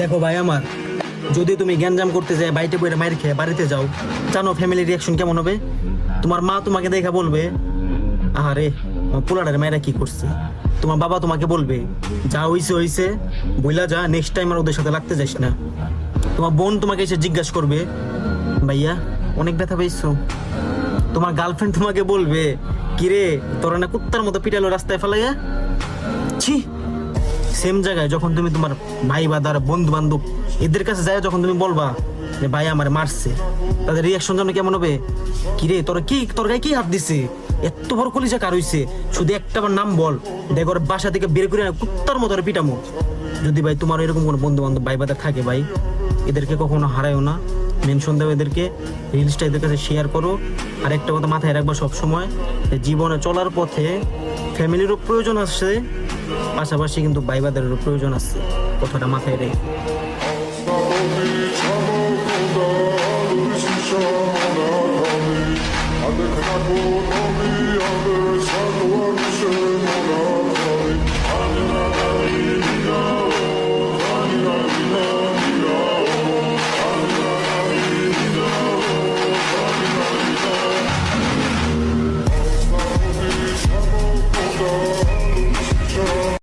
দেখো ভাই আমার, যদি তুমি গ্যাঞ্জাম করতে যাই বাইটে বইটা মায়ের খেয়ে বাড়িতে যাও, জানো ফ্যামিলির রিয়াকশন কেমন হবে? তোমার মা তোমাকে দেখা বলবে, আহারে পোলাডার মায়েরা কি করছে? তোমার বাবা তোমাকে বলবে, যা হইছে হইছে, বইলা যা নেক্সট টাইম আর ওদের সাথে লাগতে যাস না। তোমার বোন তোমাকে এসে জিজ্ঞাসা করবে, ভাইয়া, অনেক ব্যথা পেয়েছ। তোমার গার্লফ্রেন্ড তোমাকে বলবে, কিরে, তোরা না কুত্তার মতো পিটালো রাস্তায় ফেলাইয়া? ছি সেম জায়গায় যখন তুমি তোমার ভাই বাদার বন্ধু বান্ধব এদের কাছে যায়, যখন তুমি বলবা যে, ভাই, আমার মারছে, তাদের রিয়াকশন যেন কেমন হবে? কিরে তোরা কি, তোর গায়ে কি হাত দিছে? এত বড় কলিজা কার হইছে? শুধু একটা বার নাম বল। দেখ বাসা থেকে বের করে কুত্তার মতো পিটামো। যদি ভাই তোমার এরকম কোনো বন্ধু বান্ধব ভাই বাদার থাকে ভাই, এদেরকে কখনো হারায়ও না। মেনশন দাও এদেরকে রিলসটা এদের কাছে শেয়ার করো। আর একটা কথা মাথায় রাখবা সবসময় জীবনে চলার পথে ফ্যামিলিরও প্রয়োজন আছে পাশাপাশি কিন্তু বাইবাদের প্রয়োজন আছে। কথাটা মাথায় রেখে। Oh